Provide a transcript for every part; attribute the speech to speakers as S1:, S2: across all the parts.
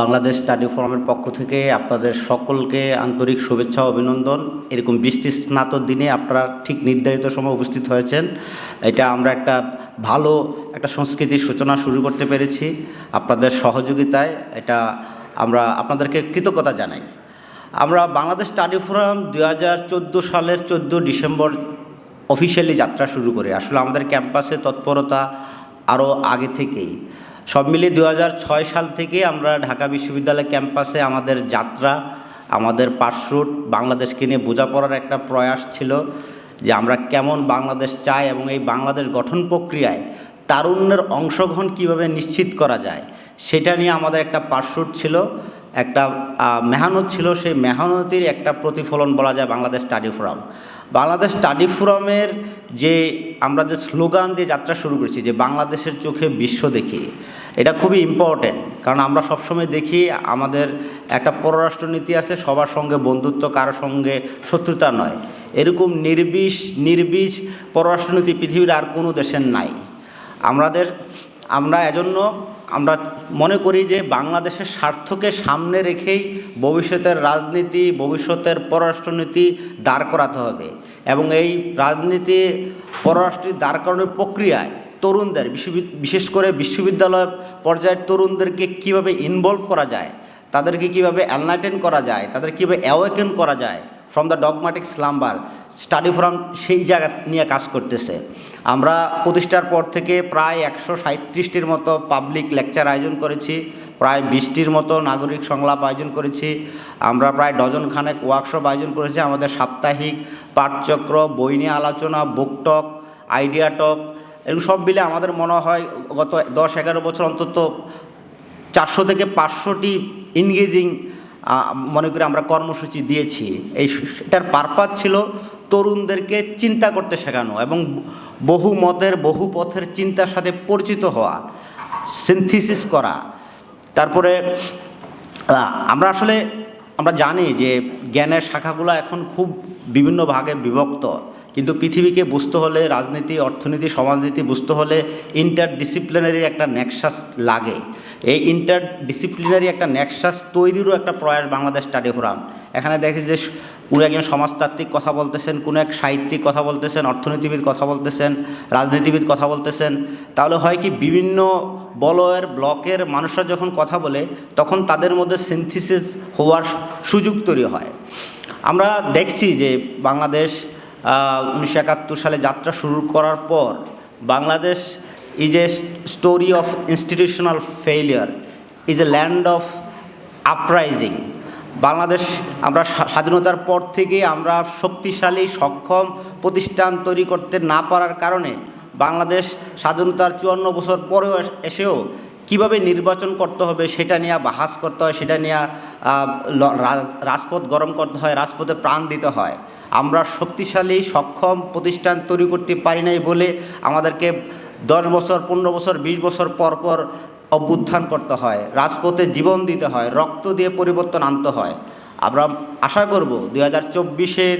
S1: Bangladesh study ফোরামের পক্ষ থেকে আপনাদের সকলকে আন্তরিক শুভেচ্ছা অভিনন্দন। এরকম বৃষ্টি স্নাত দিনে আপনারা ঠিক নির্ধারিত সময় উপস্থিত হয়েছেন। এটা আমরা একটা ভালো একটা সংস্কৃতির সূচনা শুরু করতে পেরেছি। আপনাদের সহযোগিতায় এটা আমরা আপনাদেরকে কৃতজ্ঞতা জানাই। আমরা বাংলাদেশ স্টাডি ফোরাম দু হাজার চোদ্দ সালের চোদ্দ ডিসেম্বর অফিসিয়ালি যাত্রা শুরু করি। আসলে আমাদের ক্যাম্পাসে তৎপরতা আরও আগে থেকেই। সব মিলিয়ে দু হাজার ছয় সাল থেকে আমরা ঢাকা বিশ্ববিদ্যালয় ক্যাম্পাসে আমাদের যাত্রা, আমাদের পার্শ্বরুট বাংলাদেশকে নিয়ে বোঝাপড়ার একটা প্রয়াস ছিল যে আমরা কেমন বাংলাদেশ চাই এবং এই বাংলাদেশ গঠন প্রক্রিয়ায় তারুণ্যের অংশগ্রহণ কীভাবে নিশ্চিত করা যায়, সেটা নিয়ে আমাদের একটা পার্শ্বরুট ছিল। একটা মেহনত ছিল, সেই মেহনতির একটা প্রতিফলন বলা যায় Bangladesh study forum. Bangladesh study ফোরামের যে, আমরা যে স্লোগান দিয়ে যাত্রা শুরু করেছি, যে বাংলাদেশের চোখে বিশ্ব দেখি, এটা খুবই ইম্পর্টেন্ট কারণ আমরা সবসময় দেখি আমাদের একটা পররাষ্ট্রনীতি আছে, সবার সঙ্গে বন্ধুত্ব কারোর সঙ্গে শত্রুতা নয়। এরকম নির্বিষ নির্বিষ পররাষ্ট্রনীতি পৃথিবীর আর কোনো দেশের নাই। আমাদের আমরা এজন্য আমরা মনে করি যে বাংলাদেশের স্বার্থকে সামনে রেখেই ভবিষ্যতের রাজনীতি, ভবিষ্যতের পররাষ্ট্রনীতি দাঁড় করাতে হবে। এবং এই রাজনীতি পররাষ্ট্র দাঁড় করানোর প্রক্রিয়ায় তরুণদের বিশেষ করে বিশ্ববিদ্যালয় পর্যায়ের তরুণদেরকে কীভাবে ইনভলভ করা যায়, তাদেরকে কীভাবে অ্যানলাইটেন করা যায় তাদের কীভাবে অ্যাওয়েকেন করা যায় from the dogmatic slumber study forum সেই জায়গা নিয়ে কাজ করতেছে। আমরা প্রতিষ্ঠার পর থেকে প্রায় একশো সাঁত্রিশটির মতো পাবলিক লেকচার আয়োজন করেছি, প্রায় বিশটির মতো নাগরিক সংলাপ আয়োজন করেছি, আমরা প্রায় ডজন খানেক ওয়ার্কশপ আয়োজন করেছি, আমাদের সাপ্তাহিক পাঠচক্র, বই নিয়ে আলোচনা বুক টক আইডিয়া টক এগুলো সব মিলে আমাদের মনে হয় গত দশ এগারো বছর অন্তত চারশো থেকে পাঁচশোটি ইনগেজিং মনে করি আমরা কর্মসূচি দিয়েছি। এই এটার পারপাস ছিল তরুণদেরকে চিন্তা করতে শেখানো এবং বহু মতের, বহু পথের চিন্তার সাথে পরিচিত হওয়া সিনথিসিস করা। তারপরে আমরা আসলে, আমরা জানি যে জ্ঞানের শাখাগুলো এখন খুব বিভিন্ন ভাগে বিভক্ত। কিন্তু পৃথিবীকে বুঝতে হলে রাজনীতি, অর্থনীতি, সমাজনীতি বুঝতে হলে ইন্টার ডিসিপ্লিনারি একটা নেক্সাস লাগে। এই ইন্টার ডিসিপ্লিনারি একটা নেক্সাস তৈরিরও একটা প্রয়াস বাংলাদেশ স্টাডি ফোরাম এখানে দেখি যে কোনো একজন সমাজতাত্ত্বিক কথা বলতেছেন, কোনো এক সাহিত্যিক কথা বলতেছেন, অর্থনীতিবিদ কথা বলতেছেন, রাজনীতিবিদ কথা বলতেছেন। তাহলে হয় কি বিভিন্ন বলয়ের, ব্লকের মানুষরা যখন কথা বলে, তখন তাদের মধ্যে সিনথিসিস হওয়ার সুযোগ তৈরি হয়। আমরা দেখছি যে বাংলাদেশ উনিশশো একাত্তর সালে যাত্রা শুরু করার পর Bangladesh is a story of institutional failure is a land of uprising Bangladesh আমরা স্বা- স্বাধীনতার পর থেকে আমরা শক্তিশালী, সক্ষম প্রতিষ্ঠান তৈরি করতে না পারার কারণে বাংলাদেশ স্বাধীনতার চুয়ান্ন বছর পরেও এসেও কীভাবে নির্বাচন করতে হবে সেটা নিয়ে বাহাস করতে হয়, সেটা নিয়ে রাজপথ গরম করতে হয়, রাজপথে প্রাণ দিতে হয়। আমরা শক্তিশালী, সক্ষম প্রতিষ্ঠান তৈরি করতে পারি নাই বলে আমাদেরকে দশ বছর, পনেরো বছর, বিশ বছর পর পর অভ্যুত্থান করতে হয়, রাজপথে জীবন দিতে হয়, রক্ত দিয়ে পরিবর্তন আনতে হয়। আমরা আশা করব দুই হাজার চব্বিশের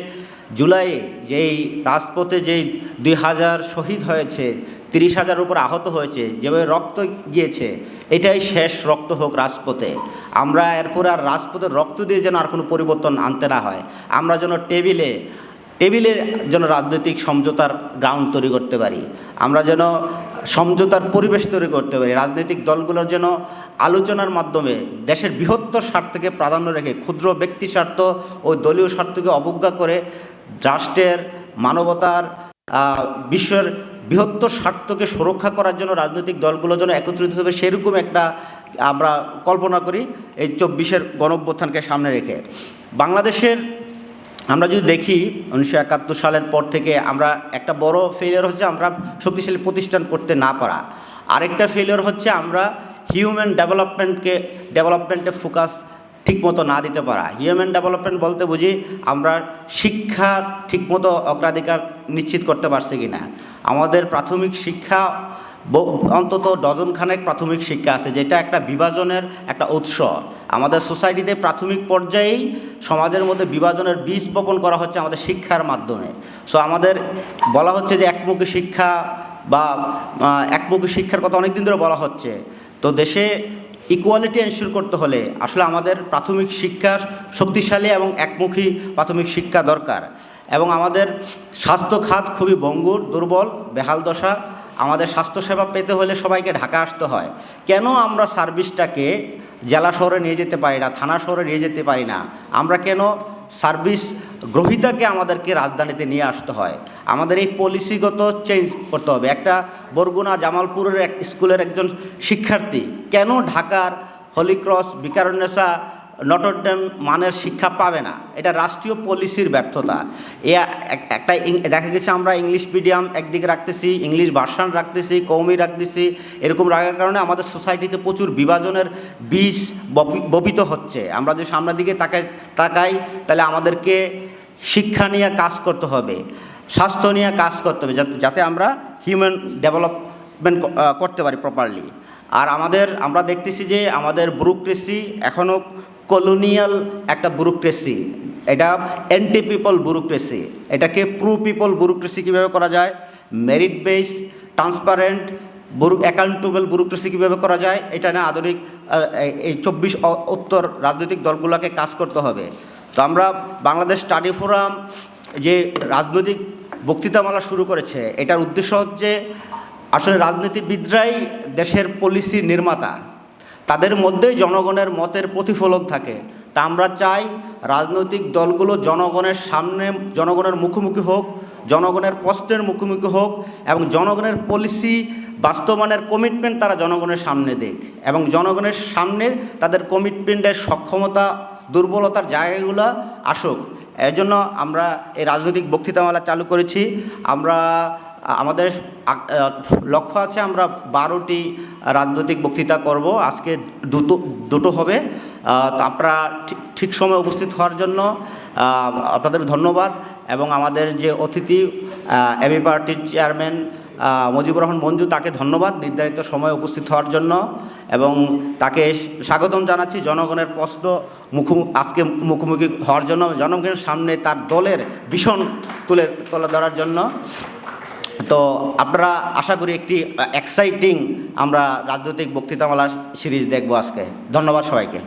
S1: জুলাইয়ে যেই রাজপথে যেই দুই হাজার শহীদ হয়েছে, তিরিশ হাজার উপর আহত হয়েছে, যেভাবে রক্ত গিয়েছে, এটাই শেষ রক্ত হোক রাজপথে। আমরা এরপর আর রাজপথের রক্ত দিয়ে যেন আর কোনো পরিবর্তন আনতে না হয়। আমরা যেন টেবিলে টেবিলের যেন রাজনৈতিক সমঝোতার গ্রাউন্ড তৈরি করতে পারি, আমরা যেন সমঝোতার পরিবেশ তৈরি করতে পারি, রাজনৈতিক দলগুলোর যেন আলোচনার মাধ্যমে দেশের বৃহত্তর স্বার্থকে প্রাধান্য রেখে ক্ষুদ্র ব্যক্তি স্বার্থ ও দলীয় স্বার্থকে অবজ্ঞা করে রাষ্ট্রের মানবতার বিশ্বের বৃহত্তর স্বার্থকে সুরক্ষা করার জন্য রাজনৈতিক দলগুলো যেন একত্রিত হবে, সেরকম একটা আমরা কল্পনা করি এই চব্বিশের গণঅভ্যুত্থানকে সামনে রেখে। বাংলাদেশের আমরা যদি দেখি উনিশশো একাত্তর সালের পর থেকে আমরা একটা বড় ফেলিয়ার হচ্ছে আমরা শক্তিশালী প্রতিষ্ঠান করতে না পারা। আরেকটা ফেলিয়ার হচ্ছে আমরা হিউম্যান ডেভেলপমেন্টকে ডেভেলপমেন্টে ফোকাস ঠিকমতো না দিতে পারা। হিউম্যান ডেভেলপমেন্ট বলতে বুঝি আমরা শিক্ষা ঠিকমতো অগ্রাধিকার নিশ্চিত করতে পারছি কি না আমাদের প্রাথমিক শিক্ষা অন্তত ডজন খানেক প্রাথমিক শিক্ষা আছে, যেটা একটা বিভাজনের একটা উৎস। আমাদের সোসাইটিতে প্রাথমিক পর্যায়েই সমাজের মধ্যে বিভাজনের বীজ বপন করা হচ্ছে আমাদের শিক্ষার মাধ্যমে। সো আমাদের বলা হচ্ছে যে একমুখী শিক্ষা বা একমুখী শিক্ষার কথা অনেক দিন ধরে বলা হচ্ছে। তো দেশে ইকুয়ালিটি এনশিওর করতে হলে আসলে আমাদের প্রাথমিক শিক্ষা শক্তিশালী এবং একমুখী প্রাথমিক শিক্ষা দরকার। এবং আমাদের স্বাস্থ্য খাত খুবই ভঙ্গুর, দুর্বল, বেহাল দশা। আমাদের স্বাস্থ্যসেবা পেতে হলে সবাইকে ঢাকা আসতে হয়। কেন আমরা সার্ভিসটাকে জেলা শহরে নিয়ে যেতে পারি না, থানা শহরে নিয়ে যেতে পারি না? আমরা কেন সার্ভিস গ্রহিতাকে আমাদেরকে রাজধানীতে নিয়ে আসতে হয়? আমাদের এই পলিসিগত চেঞ্জ করতে হবে। একটা বরগুনা জামালপুরের এক স্কুলের একজন শিক্ষার্থী কেন ঢাকার হলিক্রস বিকারুন্নেসা নটরডেম মানের শিক্ষা পাবে না। এটা রাষ্ট্রীয় পলিসির ব্যর্থতা। এ এক- একটা দেখা গেছে আমরা ইংলিশ মিডিয়াম একদিকে রাখতেছি ইংলিশ ভার্সান রাখতেছি, কৌমি রাখতেছি, এরকম রাখার কারণে আমাদের সোসাইটিতে প্রচুর বিভাজনের বীজ বপিত হচ্ছে। আমরা যদি সামনের দিকে তাকাই তাকাই, তাহলে আমাদেরকে শিক্ষা নিয়ে কাজ করতে হবে, স্বাস্থ্য নিয়ে কাজ করতে হবে, যাতে আমরা হিউম্যান ডেভেলপমেন্ট করতে পারি প্রপারলি আর আমাদের আমরা দেখতেছি যে আমাদের ব্যুরোক্রেসি এখনও কলোনিয়াল একটা ব্যুরোক্রেসি এটা অ্যান্টি পিপল ব্যুরোক্রেসি এটাকে প্রু পিপল ব্যুরোক্রেসি কীভাবে করা যায়? মেরিট বেস ট্রান্সপারেন্ট বুরু অ্যাকাউন্টেবল ব্যুরোক্রেসি কীভাবে করা যায়? এটা নিয়ে আধুনিক এই চব্বিশ উত্তর রাজনৈতিক দলগুলোকে কাজ করতে হবে। তো আমরা বাংলাদেশ স্টাডি ফোরাম যে রাজনৈতিক বক্তৃতামালা শুরু করেছে, এটার উদ্দেশ্য হচ্ছে আসলে রাজনীতিবিদরাই দেশের পলিসি নির্মাতা। তাদের মধ্যেই জনগণের মতের প্রতিফলন থাকে। তা আমরা চাই রাজনৈতিক দলগুলো জনগণের সামনে, জনগণের মুখোমুখি হোক, জনগণের প্রশ্নের মুখোমুখি হোক এবং জনগণের পলিসি বাস্তবায়নের কমিটমেন্ট তারা জনগণের সামনে দেখ এবং জনগণের সামনে তাদের কমিটমেন্টের সক্ষমতা, দুর্বলতার জায়গাগুলো আসুক। এর জন্য আমরা এই রাজনৈতিক বক্তৃতামালা চালু করেছি। আমরা আমাদের লক্ষ্য আছে আমরা বারোটি রাজনৈতিক বক্তৃতা করব। আজকে দুটো দুটো হবে। তো আপনারা ঠিক- সময় উপস্থিত হওয়ার জন্য আপনাদের ধন্যবাদ। এবং আমাদের যে অতিথি এবি পার্টির চেয়ারম্যান মুজিবুর রহমান মঞ্জু, তাকে ধন্যবাদ নির্ধারিত সময়ে উপস্থিত হওয়ার জন্য। এবং তাকে স্বাগতম জানাচ্ছি জনগণের প্রশ্ন মুখোমুখি, আজকে মুখোমুখি হওয়ার জন্য। জনগণের সামনে তার দলের ভীষণ তুলে তুলে ধরার জন্য। তো আপনারা আশা করি একটি এক্সাইটিং আমরা রাজনৈতিক বক্তৃতামালা সিরিজ দেখব আজকে। ধন্যবাদ সবাইকে।